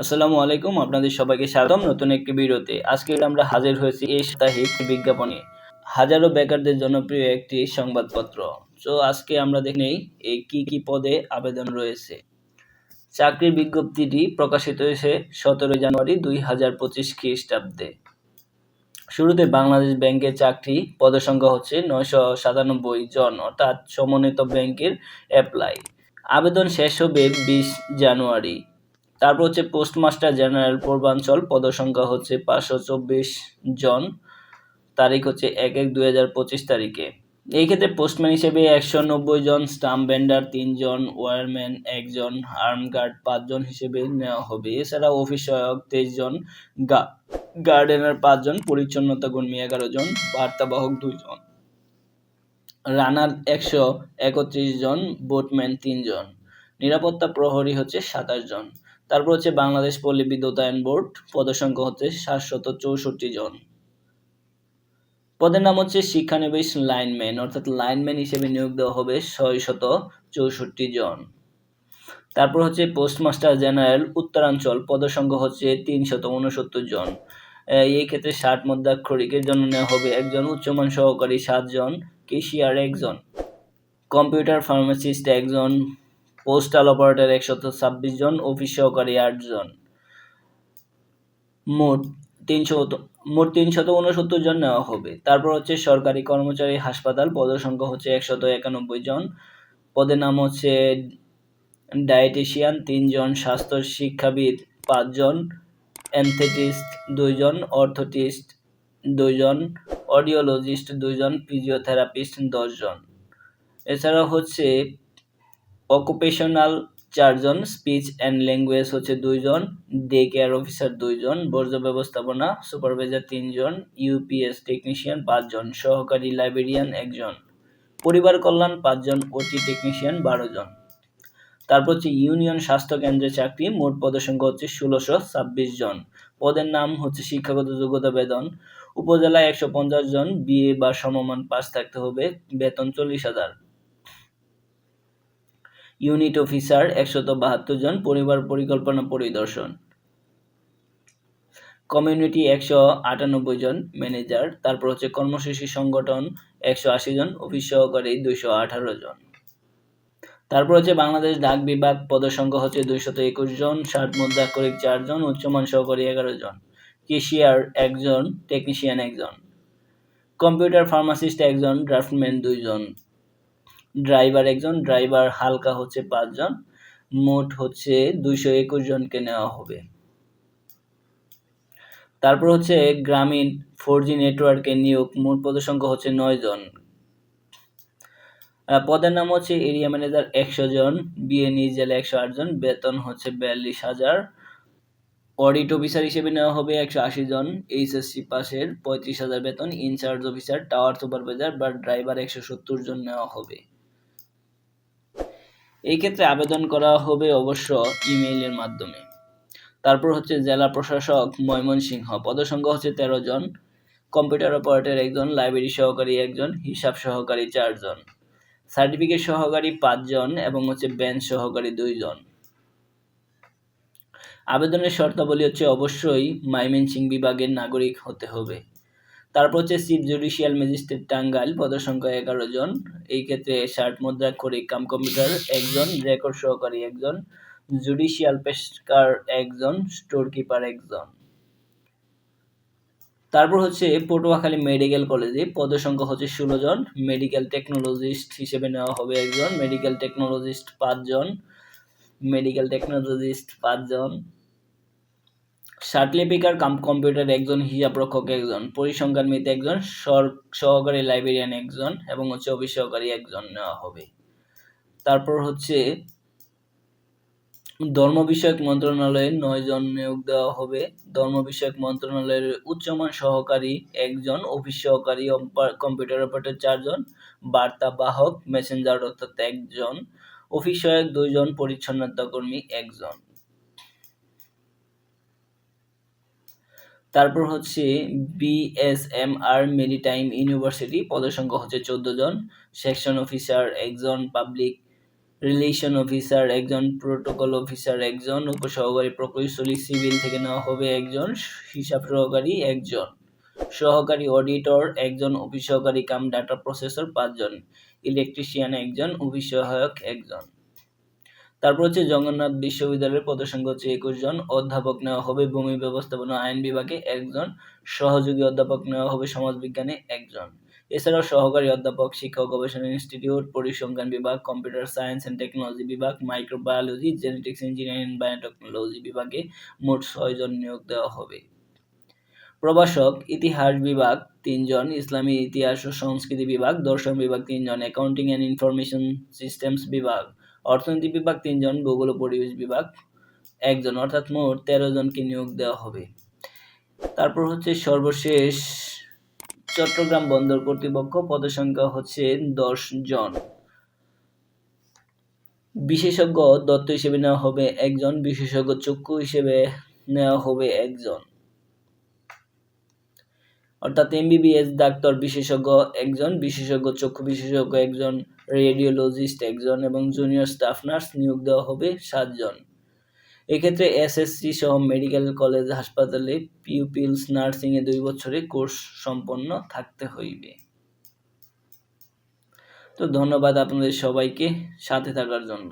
আসসালামু আলাইকুম, আপনাদের সবাইকে স্বাগতম নতুন একটি ভিডিওতে। আজকে আমরা হাজির হয়েছি এই সাপ্তাহিক বিজ্ঞাপনে। হাজারো বেকারদের জনপ্রিয় একটি সংবাদপত্র। তো আজকে আমরা দেখে এই কি কি পদে আবেদন রয়েছে। চাকরির বিজ্ঞপ্তিটি প্রকাশিত হয়েছে সতেরোই জানুয়ারি দুই হাজার পঁচিশ খ্রিস্টাব্দে। শুরুতে বাংলাদেশ ব্যাংকের চাকরি পদের সংখ্যা হচ্ছে নয়শো সাতানব্বই জন, অর্থাৎ সমন্বিত ব্যাংকের অ্যাপ্লাই। আবেদন শেষ হবে বিশ জানুয়ারি। তারপর হচ্ছে পোস্টমাস্টার জেনারেল পূর্বাঞ্চল, পদসংখ্যা হচ্ছে পাঁচশো চব্বিশ জন। তারিখ হচ্ছে এক এক দুই হাজার পঁচিশ তারিখে। এই ক্ষেত্রে পোস্টম্যান হিসেবে একশো নব্বই জন, স্টাম্প ভেন্ডার তিনজন ওয়ারম্যান একজন আর্মগার্ড পাঁচজন হিসেবে নেওয়া হবে। এছাড়া অফিস সহায়ক তেইশ জন গার্ডেনার পাঁচজন পরিচ্ছন্নতা কর্মী এগারো জন, বার্তাবাহক দুইজন রানার একশো একত্রিশ জন, বোটম্যান তিনজন নিরাপত্তা প্রহরী হচ্ছে সাতাশ জন। তারপর হচ্ছে বাংলাদেশ পল্লী বিদ্যুতায়ন বোর্ড পদসংখ্যা হচ্ছে সাতশত চৌষট্টি জন। পদের নাম হচ্ছে শিক্ষানবিশ লাইনম্যান, অর্থাৎ লাইনম্যান হিসেবে নিয়োগ দেওয়া হবে ছয় শত চৌষট্টি জন। তারপর হচ্ছে পোস্টমাস্টার জেনারেল, উত্তরাঞ্চল পদসংখ্যা হচ্ছে তিনশত উনসত্তর জন। এই ক্ষেত্রে ষাট মুদ্রাক্ষরিকের জন্য নেওয়া হবে একজন, উচ্চমান সহকারী সাতজন, কেশিয়ার একজন, কম্পিউটার ফার্মাসিস্ট একজন পোস্টাল অপারেটর একশত ছাব্বিশ জন অফিস সহকারী আটজন মোট তিনশো মোট তিনশত উনসত্তর জন নেওয়া হবে। তারপর হচ্ছে সরকারি কর্মচারী হাসপাতাল, পদের সংখ্যা হচ্ছে একশত একানব্বই জন। পদের নাম হচ্ছে ডায়েটিশিয়ান তিনজন স্বাস্থ্য শিক্ষাবিদ পাঁচজন অ্যানথেটিস্ট দুইজন অর্থোটিস্ট দুইজন অডিওলজিস্ট দুইজন ফিজিওথেরাপিস্ট দশজন এছাড়া হচ্ছে অকুপেশনাল চারজন স্পিচ অ্যান্ড ল্যাঙ্গুয়েজ হচ্ছে দুইজন ডে কেয়ার অফিসার দুইজন, বর্জ্য ব্যবস্থাপনা সুপারভাইজার তিনজন ইউপিএস টেকনিশিয়ান পাঁচজন, সহকারী লাইব্রেরিয়ান একজন, পরিবার কল্যাণ পাঁচজন ওটি টেকনিশিয়ান বারো জন তারপর হচ্ছে ইউনিয়ন স্বাস্থ্য কেন্দ্রে চাকরি, মোট পদের সংখ্যা হচ্ছে ষোলোশো ছাব্বিশ জন। পদের নাম হচ্ছে শিক্ষাগত যোগ্যতা বেতন, উপজেলায় একশো পঞ্চাশ জন বিএ বা সমমান পাস থাকতে হবে, বেতন চল্লিশ হাজার। ইউনিট অফিসার একশত বাহাত্তর জন, পরিবার পরিকল্পনা পরিদর্শন। কমিউনিটি একশো আটানব্বই জন ম্যানেজার, তারপর হচ্ছে কর্মসূচি সংগঠন একশো আশি জন, অফিস সহকারী দুইশো আঠারো জন। তারপর হচ্ছে বাংলাদেশ ডাক বিভাগ পদসংখ্যা হচ্ছে দুইশত একুশ জন, ষাট মুদ্রাক্ষরিক চারজন উচ্চমান সহকারী এগারো জন, কেশিয়ার একজন টেকনিশিয়ান একজন কম্পিউটার ফার্মাসিস্ট একজন ড্রাফটম্যান দুইজন ড্রাইভার একজন ড্রাইভার হালকা হচ্ছে পাঁচজন, মোট হচ্ছে দুইশো একুশ জনকে নেওয়া হবে। তারপর হচ্ছে গ্রামীণ ফোর জি নেটওয়ার্কে নিয়োগ, মোট পদের সংখ্যা হচ্ছে নয় জন। পদের নাম হচ্ছে এরিয়া ম্যানেজার একশো জন বিএনই জেলা একশো আট জন, বেতন হচ্ছে বিয়াল্লিশ হাজার। অডিট অফিসার হিসেবে নেওয়া হবে একশো আশি জন এইচএসসি পাশের পঁয়ত্রিশ হাজার বেতন ইনচার্জ অফিসার টাওয়ার সুপারভাইজার বা ড্রাইভার একশো সত্তর জন নেওয়া হবে। এই ক্ষেত্রে আবেদন করা হবে অবশ্য ইমেইলের মাধ্যমে। তারপর হচ্ছে জেলা প্রশাসক ময়মনসিংহ পদসংখ্যা হচ্ছে তেরো জন, কম্পিউটার অপারেটর একজন, লাইব্রেরি সহকারী একজন, হিসাব সহকারী চারজন সার্টিফিকেট সহকারী পাঁচজন এবং হচ্ছে বেঞ্চ সহকারী দুইজন আবেদনের শর্তাবলী হচ্ছে অবশ্যই মাইমেনসিং বিভাগের নাগরিক হতে হবে। তারপর হচ্ছে চিফ জুডিশিয়াল ম্যাজিস্ট্রেট টাঙ্গাইল পদসংখ্যা এগারো জন। এই ক্ষেত্রে ষাট মুদ্রা করে কাম কম্পিউটার একজন রেকর্ড সহকারী একজন জুডিশিয়াল পেশকার একজন স্টোর কিপার একজন। তারপর হচ্ছে পটুয়াখালী মেডিকেল কলেজে পদসংখ্যা হচ্ছে ষোলো জন। মেডিকেল টেকনোলজিস্ট হিসেবে নেওয়া হবে একজন মেডিকেল টেকনোলজিস্ট পাঁচজন মেডিকেল টেকনোলজিস্ট পাঁচজন সার্টিফিকার কাম কম্পিউটার একজন, হিসাব রক্ষক একজন, পরিসংখ্যান মিত একজন সহকারী লাইব্রেরিয়ান একজন এবং হচ্ছে অফিস সহকারী একজন নেওয়া হবে। তারপর হচ্ছে ধর্ম বিষয়ক মন্ত্রণালয়ে নয় জন নিয়োগ দেওয়া হবে। ধর্ম বিষয়ক মন্ত্রণালয়ের উচ্চমান সহকারী একজন, অফিস সহকারী কম্পিউটার অপারেটর চারজন, বার্তা বাহক, মেসেঞ্জার অর্থাৎ একজন, অফিস সহায়ক দুইজন, পরিচ্ছন্নতা কর্মী একজন। তারপর হচ্ছে বিএসএমআর মেরিটাইম ইউনিভার্সিটি পদের সংখ্যা হচ্ছে চোদ্দ জন। সেকশন অফিসার একজন পাবলিক রিলেশন অফিসার একজন প্রোটোকল অফিসার একজন, উপসহকারী প্রকৌশলী সিভিল থেকে নেওয়া হবে একজন, হিসাব সহকারী একজন, সহকারী অডিটর একজন, অফিস সহকারী, কাম ডাটা প্রসেসর পাঁচজন ইলেকট্রিশিয়ান একজন, অফিস সহায়ক একজন। তারপর হচ্ছে জগন্নাথ বিশ্ববিদ্যালয়ের পদসংখ্যা হচ্ছে একুশ জন। অধ্যাপক নেওয়া হবে ভূমি ব্যবস্থাপনা আইন বিভাগে একজন। সহযোগী অধ্যাপক নেওয়া হবে সমাজবিজ্ঞানে একজন। এছাড়াও সহকারী অধ্যাপক, শিক্ষা গবেষণা ইনস্টিটিউট, পরিসংখ্যান বিভাগ, কম্পিউটার সায়েন্স অ্যান্ড টেকনোলজি বিভাগ, মাইক্রোবায়োলজি, জেনেটিক্স, ইঞ্জিনিয়ারিং, বায়োটেকনোলজি বিভাগে মোট ছয়জন নিয়োগ দেওয়া হবে। প্রভাষক, ইতিহাস বিভাগ তিনজন, ইসলামী ইতিহাস ও সংস্কৃতি বিভাগ দর্শন বিভাগ তিনজন, অ্যাকাউন্টিং অ্যান্ড ইনফরমেশন সিস্টেমস বিভাগ, অর্থনীতি বিভাগ তিনজন, ভূগোল ও পরিবেশ বিভাগ একজন, অর্থাৎ মোট তেরো জনকে নিয়োগ দেওয়া হবে। তারপর হচ্ছে সর্বশেষ চট্টগ্রাম বন্দর কর্তৃপক্ষ, পদের সংখ্যা হচ্ছে দশ জন। বিশেষজ্ঞ দত্ত হিসেবে নেওয়া হবে একজন, বিশেষজ্ঞ চক্ষু হিসেবে নেওয়া হবে একজন। অর্থাৎ এমবিবিএস ডাক্তার বিশেষজ্ঞ একজন, বিশেষজ্ঞ চক্ষু বিশেষজ্ঞ একজন রেডিওলজিস্ট একজন এবং জুনিয়র স্টাফ নার্স নিয়োগ দেওয়া হবে সাতজন। এক্ষেত্রে এসএসসি সহ মেডিকেল কলেজ হাসপাতালে পিউপিলস নার্সিংয়ে দুই বছরের কোর্স সম্পন্ন থাকতে হইবে। তো ধন্যবাদ আপনাদের সবাইকে সাথে থাকার জন্য।